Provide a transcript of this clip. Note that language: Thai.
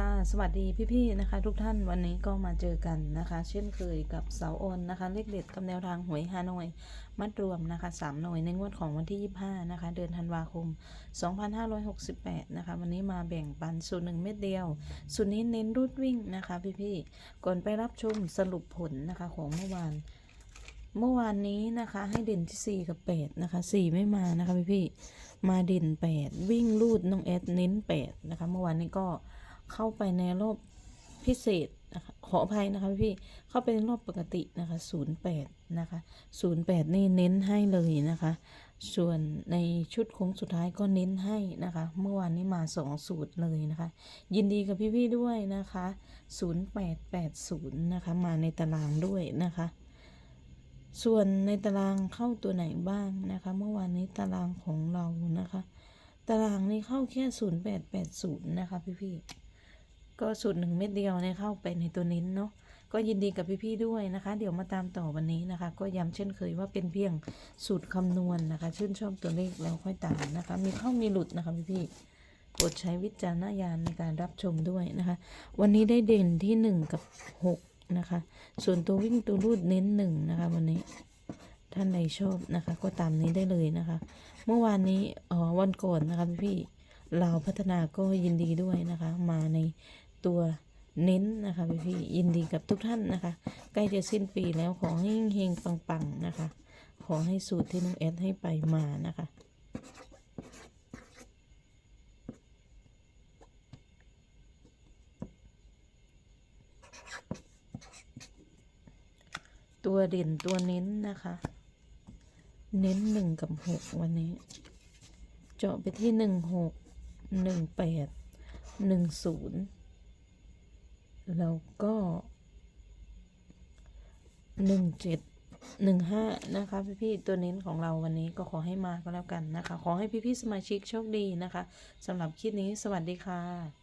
ค่ะสวัสดีพี่ๆนะคะทุกท่านวันนี้ก็มาเจอกันนะคะ เช่นเคยกับเสาออนนะคะเลขเด็ดกับแนวทางหวยฮานอย มัดรวมนะคะ3หน่วยในงวดของวันที่ 25 นะคะ เดือนธันวาคม 2568 นะคะ วันนี้มาแบ่งปันสูตรหนึ่งเม็ดเดียวสูตรนี้เน้นรูดวิ่งนะคะพี่ๆก่อนไปรับชมสรุปผลนะคะของเมื่อวาน เมื่อวานนี้นะคะให้เด่นที่ 4 กับ 8 นะคะ 4 ไม่มานะคะพี่ๆมาเด่น 8 วิ่งรูดน้องแอดเน้น 8 นะคะ เมื่อวานนี้ก็ เข้าไปในรอบพิเศษนะคะขออภัยนะคะพี่ๆเข้าไปในรอบปกตินะคะ08นะคะ08 นี่เน้นให้เลยนะคะ ส่วนในชุดโค้งสุดท้ายก็เน้นให้นะคะ เมื่อวานนี้มาสองสูตรเลยนะคะ ยินดีกับพี่ๆด้วยนะคะ0880นะคะมาในตารางด้วยนะคะ ส่วนในตารางเข้าตัวไหนบ้างนะคะ เมื่อวานนี้ตารางของเรานะคะ ตารางนี้เข้าแค่0880นะคะพี่ๆ ก็สูตรหนึ่งเม็ดเดียวเนี่ยเข้าไปในตัวนี้นเนาะก็ยินดีกับพี่ๆด้วยนะคะ เดี๋ยวมาตามต่อวันนี้นะคะ ก็ย้ำเช่นเคยว่าเป็นเพียงสูตรคำนวณนะคะ ชื่นชอบตัวเลขแล้วค่อยตามนะคะ มีเข้ามีหลุดนะคะพี่ๆโปรดใช้วิจารณญาณในการรับชมด้วยนะคะ วันนี้ได้เด่นที่ 1 กับ 6 นะคะ ส่วนตัววิ่งตัวรูดเน้นหนึ่งนะคะ วันนี้ท่านใดชอบนะคะ ก็ตามนี้ได้เลยนะคะ เมื่อวานนี้อ๋อวันก่อนนะคะพี่ๆลาพัฒนาก็ยินดีด้วยนะคะ มาใน ตัวเน้นนะคะพี่ๆยินดีกับทุกท่านนะคะ ใกล้จะสิ้นปีแล้วขอให้เฮงปังๆนะคะ ขอให้สูตรที่น้องแอดให้ไปมานะคะตัวเด่นตัวเน้นนะคะ เน้นหนึ่งกับหกวันนี้ เจาะไปที่หนึ่งหกหนึ่งแปดหนึ่งศูนย์ แล้วก็หนึ่งเจ็ดหนึ่งห้านะคะพี่ๆตัวเน้นของเราวันนี้ก็ขอให้มาก็แล้วกันนะคะ ขอให้พี่ๆสมาชิกโชคดีนะคะสำหรับคลิปนี้สวัสดีค่ะ